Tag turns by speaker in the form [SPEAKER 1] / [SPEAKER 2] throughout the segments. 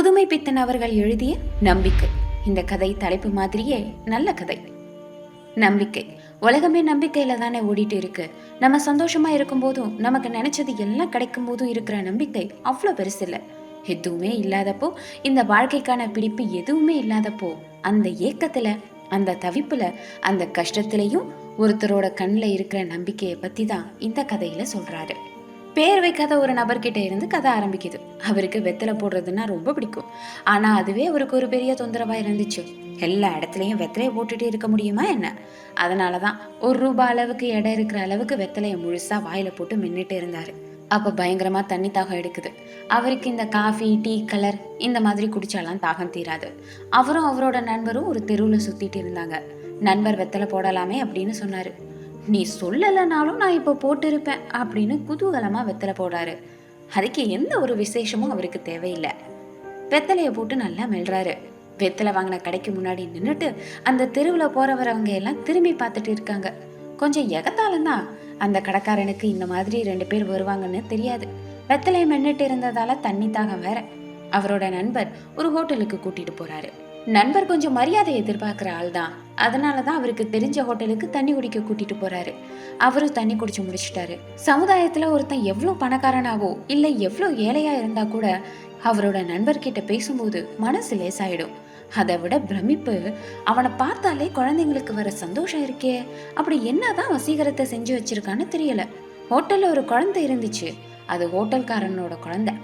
[SPEAKER 1] புதுமை பித்தன் அவர்கள் எழுதிய நம்பிக்கை. இந்த கதை தலைப்பு மாதிரியே நல்ல கதை. நம்பிக்கை. உலகமே நம்பிக்கையில தானே ஓடிட்டு இருக்கு. நம்ம சந்தோஷமா இருக்கும்போதும் நமக்கு நினைச்சது எல்லாம் கிடைக்கும் போதும் இருக்கிற நம்பிக்கை அவ்வளோ பெருசு இல்லை. எதுவுமே இல்லாதப்போ இந்த வாழ்க்கைக்கான பிடிப்பு எதுவுமே இல்லாதப்போ அந்த ஏக்கத்துல அந்த தவிப்புல அந்த கஷ்டத்திலையும் ஒருத்தரோட கண்ணில் இருக்கிற நம்பிக்கையை பத்தி தான் இந்த கதையில சொல்றாரு. பேர் வைக்காத ஒரு நபர்கிட்ட இருந்து கதை ஆரம்பிக்குது. அவருக்கு வெத்தலை போடுறதுன்னா ரொம்ப பிடிக்கும். ஆனால் அதுவே அவருக்கு ஒரு பெரிய தொந்தரவாக இருந்துச்சு. எல்லா இடத்துலையும் வெத்தலையை போட்டுட்டு இருக்க முடியுமா என்ன? அதனாலதான் ஒரு ரூபாய் அளவுக்கு இடம் இருக்கிற அளவுக்கு வெத்தலையை முழுசாக வாயில் போட்டு மின்னுட்டு இருந்தார். அப்போ பயங்கரமாக தண்ணி தாகம் எடுக்குது. அவருக்கு இந்த காஃபி டீ கலர் இந்த மாதிரி குடித்தாலாம் தாகம் தீராது. அவரும் அவரோட நண்பரும் ஒரு தெருவில் சுற்றிட்டு இருந்தாங்க. நண்பர் வெத்தலை போடலாமே அப்படின்னு சொன்னார். நீ சொல்லலைனாலும் நான் இப்போ போட்டிருப்பேன் அப்படின்னு குதூகலமாக வெத்தலை போடாரு அதுக்கு எந்த ஒரு விசேஷமும் அவருக்கு தேவையில்லை. வெத்தலையை போட்டு நல்லா மெல்றாரு. வெத்தலை வாங்கின கடைக்கு முன்னாடி நின்றுட்டு அந்த தெருவில் போகிறவரவங்க எல்லாம் திரும்பி பார்த்துட்டு இருக்காங்க. கொஞ்சம் எகத்தாலந்தான் அந்த கடைக்காரனுக்கு இந்த மாதிரி ரெண்டு பேர் வருவாங்கன்னு தெரியாது. வெத்தலையை மென்னுட்டு இருந்ததால தண்ணி தாகம் வேற. அவரோட நண்பர் ஒரு ஹோட்டலுக்கு கூட்டிட்டு போறாரு. நண்பர் கொஞ்சம் மரியாதை எதிர்பார்க்குற ஆள் தான் அதனால தான் அவருக்கு தெரிஞ்ச ஹோட்டலுக்கு தண்ணி குடிக்க கூட்டிட்டு போறாரு. அவரும் தண்ணி குடிச்சு முடிச்சிட்டாரு. சமுதாயத்துல ஒருத்தன் எவ்வளோ பணக்காரனாவோ இல்லை எவ்வளோ ஏழையா இருந்தா கூட அவரோட நண்பர்கிட்ட பேசும்போது மனசு லேசாயிடும். அதை விட பிரமிப்பு அவனை பார்த்தாலே குழந்தைங்களுக்கு வர சந்தோஷம் இருக்கே அப்படி என்னதான் வசீகரத்தை செஞ்சு வச்சிருக்கான்னு தெரியல. ஹோட்டல்ல ஒரு குழந்தை இருந்துச்சு. அது ஹோட்டல்காரனோட குழந்தை.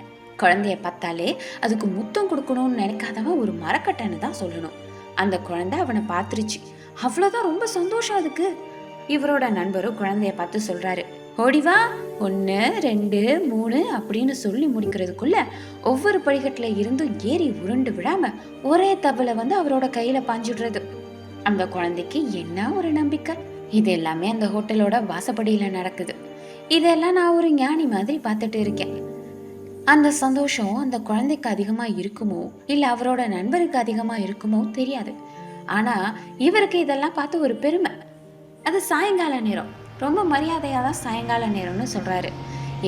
[SPEAKER 1] குழந்தைய பார்த்தாலே அதுக்கு முத்தம் கொடுக்கணும்னு நினைக்காதவன் ஒரு மரக்கட்டைன்னு தான் சொல்லணும். அந்த குழந்தை அவனை பார்த்துருச்சு. அவ்வளோதான் ரொம்ப சந்தோஷம் அதுக்கு. இவரோட நண்பரும் குழந்தைய பார்த்து சொல்கிறாரு ஓடிவா ஒன்று ரெண்டு மூணு அப்படின்னு சொல்லி முடிக்கிறதுக்குள்ள ஒவ்வொரு படிக்கட்டில் இருந்தும் ஏறி உருண்டு விழாமல் ஒரே தபலை வந்து அவரோட கையில் பாஞ்சுடுறது. அந்த குழந்தைக்கு என்ன ஒரு நம்பிக்கை? இது எல்லாமே அந்த ஹோட்டலோட வாசப்படியில் நடக்குது. இதெல்லாம் நான் ஒரு ஞானி மாதிரி பார்த்துட்டு இருக்கேன். அந்த சந்தோஷம் அந்த குழந்தைக்கு அதிகமா இருக்குமோ இல்ல அவரோட நண்பருக்கு அதிகமா இருக்குமோ தெரியாது. ஆனா இவருக்கு இதெல்லாம் பார்த்து ஒரு பெருமை. அது சாயங்கால நேரம். ரொம்ப மரியாதையாக தான் சாயங்கால நேரம்னு சொல்கிறாரு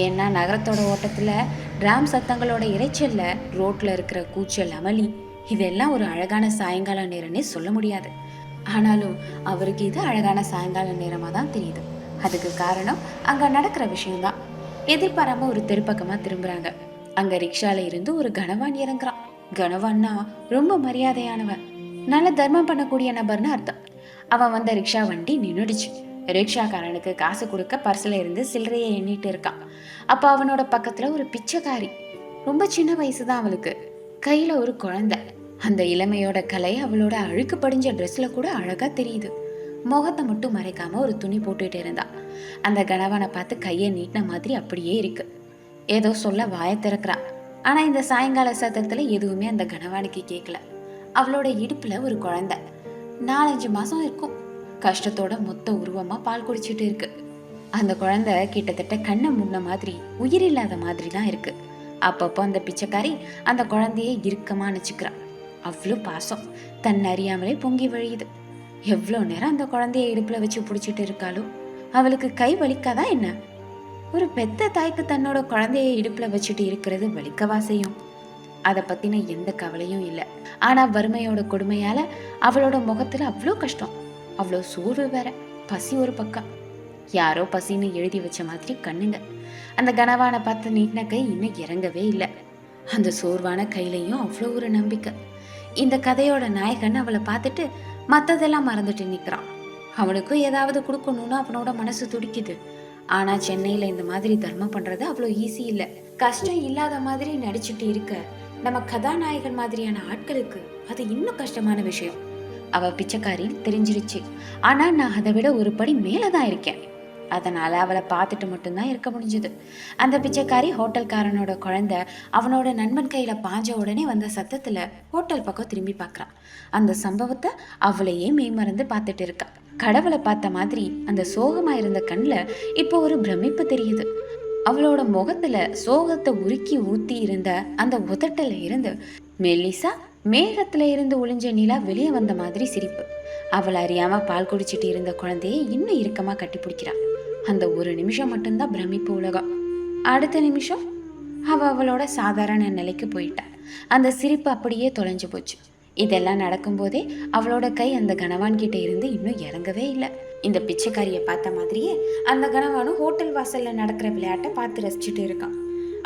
[SPEAKER 1] ஏன்னா நகரத்தோட ஓட்டத்தில் டிராம் சத்தங்களோட இறைச்சலில் ரோட்டில் இருக்கிற கூச்சல் அமளி இதெல்லாம் ஒரு அழகான சாயங்கால நேரம்னே சொல்ல முடியாது. ஆனாலும் அவருக்கு இது அழகான சாயங்கால நேரமாக தான் தெரியுது. அதுக்கு காரணம் அங்கே நடக்கிற விஷயம்தான். எதிர்பாராமல் ஒரு திருப்பக்கமாக திரும்புகிறாங்க அங்க ரிக்ஷால இருந்து ஒரு கனவான் இறங்குறான். கனவான்னா ரொம்ப மரியாதையானவன். நல்ல தர்மம் பண்ணக்கூடிய நபர்னு அர்த்தம். அவன் வந்த ரிக்ஷா வண்டி நின்றுடுச்சு ரிக்ஷாக்காரனுக்கு காசு கொடுக்க பர்சில் இருந்து சில்லறையை எண்ணிட்டு இருக்கான். அப்போ அவனோட பக்கத்தில் ஒரு பிச்சைக்காரி. ரொம்ப சின்ன வயசு தான் அவளுக்கு. கையில் ஒரு குழந்தை. அந்த இளமையோட கலை அவளோட அழுக்கு படிஞ்ச ட்ரெஸ்ஸில் கூட அழகாக தெரியுது. முகத்தை மட்டும் மறைக்காம ஒரு துணி போட்டுட்டு இருந்தா அந்த கணவனை பார்த்து கையை நீட்டின மாதிரி அப்படியே இருக்குது ஏதோ சொல்ல வாயை திறக்கிறா. ஆனா இந்த சாயங்கால சத்தத்துல எதுவுமே அந்த கனவாணிக்கு கேட்கல அவளோட இடுப்புல ஒரு குழந்தை. நாலஞ்சு மாசம் இருக்கும். கஷ்டத்தோட மொத்த உருவமா பால் குடிச்சிட்டு இருக்கு. அந்த குழந்தை கிட்டத்தட்ட கண்ணை முன்ன மாதிரி உயிரில்லாத மாதிரி தான் இருக்கு. அப்பப்போ அந்த பிச்சைக்காரி அந்த குழந்தைய இறுக்கமாக நினச்சிக்கிறான் அவ்வளோ பாசம். தன் அறியாமலே பொங்கி வழியுது. எவ்வளோ நேரம் அந்த குழந்தைய இடுப்பில் வச்சு பிடிச்சிட்டு இருக்காளோ? அவளுக்கு கை வலிக்காதா என்ன? ஒரு பெத்த தாய்க்கு தன்னோட குழந்தையை இடுப்புல வச்சுட்டு இருக்கிறது வலிக்கவா செய்யும்? அதை பத்தின எந்த கவலையும் இல்லை. ஆனா வறுமையோட கொடுமையால அவளோட முகத்துல அவ்வளோ கஷ்டம். அவ்வளோ சோர்வு வேற. பசி ஒரு பக்கம். யாரோ பசின்னு எழுதி வச்ச மாதிரி கண்ணுங்க. அந்த கனவான பார்த்து நீட்டின கை இன்னும் இறங்கவே இல்லை. அந்த சோர்வான கையிலையும் அவ்வளோ ஒரு நம்பிக்கை. இந்த கதையோட நாயகன் அவளை பார்த்துட்டு மற்றதெல்லாம் மறந்துட்டு நிற்கிறான் அவனுக்கும் ஏதாவது கொடுக்கணும்னு அவனோட மனசு துடிக்குது. ஆனால் சென்னையில் இந்த மாதிரி தர்மம் பண்ணுறது அவ்வளோ ஈஸி இல்லை. கஷ்டம் இல்லாத மாதிரி நடிச்சுட்டு இருக்க நம்ம கதாநாயகன் மாதிரியான ஆட்களுக்கு அது இன்னும் கஷ்டமான விஷயம். அவ பிச்சைக்காரின்னு தெரிஞ்சிருச்சு. ஆனால் நான் அதை விட ஒரு படி மேலே தான் இருக்கேன். அதனால் அவளை பார்த்துட்டு மட்டும்தான் இருக்க முடிஞ்சது. அந்த பிச்சைக்காரி ஹோட்டல்காரனோட குழந்தை அவனோட நண்பன் கையில் பாஞ்ச உடனே வந்த சத்தத்தில் ஹோட்டல் பக்கம் திரும்பி பார்க்குறான். அந்த சம்பவத்தை அவளையே மெய்மறந்து பார்த்துட்டு இருக்கா. கடவுளை பார்த்த மாதிரி அந்த சோகமா இருந்த கண்ணில் இப்போ ஒரு பிரமிப்பு தெரியுது. அவளோட முகத்துல சோகத்தை உருக்கி ஊத்தி இருந்த அந்த உதட்டல இருந்து மெல்லிசா மேகத்துல இருந்து ஒளிஞ்ச நிலா வெளியே வந்த மாதிரி சிரிப்பு. அவள் அறியாம பால் குடிச்சிட்டு இருந்த குழந்தையை இன்னும் இறுக்கமா கட்டி பிடிக்கிறான் அந்த ஒரு நிமிஷம் மட்டும்தான் பிரமிப்பு உலகம். அடுத்த நிமிஷம் அவ அவளோட சாதாரண நிலைக்கு போயிட்டா. அந்த சிரிப்பு அப்படியே தொலைஞ்சு போச்சு. இதெல்லாம் நடக்கும்போதே அவளோட கை அந்த கணவான் கிட்ட இருந்து இன்னும் இறங்கவே இல்லை. இந்த பிச்சைக்காரியை பார்த்த மாதிரியே அந்த கணவானும் ஹோட்டல் வாசலில் நடக்கிற விளையாட்டை பார்த்து ரசிச்சுட்டு இருக்கான்.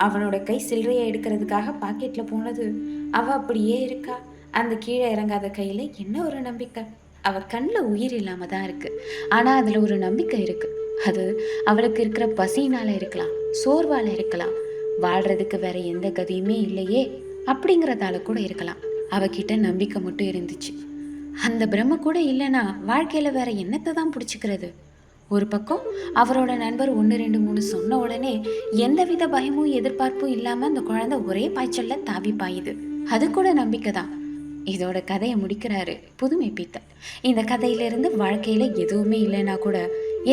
[SPEAKER 1] அவனோட கை சில்லறையை எடுக்கிறதுக்காக பாக்கெட்டில் போனது. அவள் அப்படியே இருக்கா. அந்த கீழே இறங்காத கையில் என்ன ஒரு நம்பிக்கை? அவள் கண்ணில் உயிர் இல்லாமல் தான் இருக்குது ஆனால் அதில் ஒரு நம்பிக்கை இருக்குது அது அவளுக்கு இருக்கிற பசினால இருக்கலாம் சோர்வால இருக்கலாம். வாழ்றதுக்கு வேற எந்த கதியுமே இல்லையே அப்படிங்கிறதால கூட இருக்கலாம். அவகிட்ட நம்பிக்கை மட்டும் இருந்துச்சு. அந்த பிரம்ம கூட இல்லைன்னா வாழ்க்கையில் வேற என்னத்தை தான் பிடிச்சிக்கிறது? ஒரு பக்கம் அவரோட நண்பர் ஒன்று ரெண்டு மூணு சொன்ன உடனே எந்தவித பயமும் எதிர்பார்ப்பும் இல்லாமல் அந்த குழந்தை ஒரே பாய்ச்சல்ல தாவி பாயுது. அது கூட நம்பிக்கை தான். இதோட கதையை முடிக்கிறாரு புதுமை பித்தன். இந்த கதையிலிருந்து வாழ்க்கையில் எதுவுமே இல்லைன்னா கூட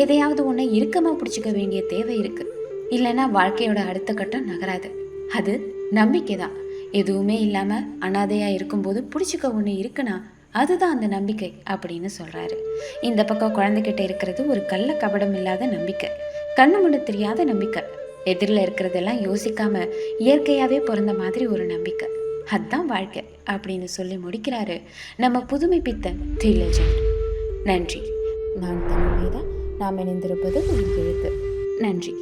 [SPEAKER 1] எதையாவது ஒன்றை இறுக்கமாக பிடிச்சிக்க வேண்டிய தேவை இருக்குது இல்லைன்னா வாழ்க்கையோட அடுத்த கட்டம் நகராது. அது நம்பிக்கை தான். எதுவுமே இல்லாம அனாதையா இருக்கும்போது பிடிச்சிக்க ஒன்று இருக்குன்னா அதுதான் அந்த நம்பிக்கை அப்படின்னு சொல்றாரு. இந்த பக்கம் குழந்தைகிட்ட இருக்கிறது ஒரு கள்ள கபடம் இல்லாத நம்பிக்கை. கண்ணு முன்னு தெரியாத நம்பிக்கை. எதிரில் இருக்கிறதெல்லாம் யோசிக்காம இயற்கையாவே பிறந்த மாதிரி ஒரு நம்பிக்கை. அதுதான் வாழ்க்கை அப்படின்னு சொல்லி முடிக்கிறாரு நம்ம புதுமை பித்தன் தி லெஜெண்ட் நன்றி. நான் தமிழ் வேதா நாம் இணைந்திருப்பது ஒரு எழுத்து. நன்றி.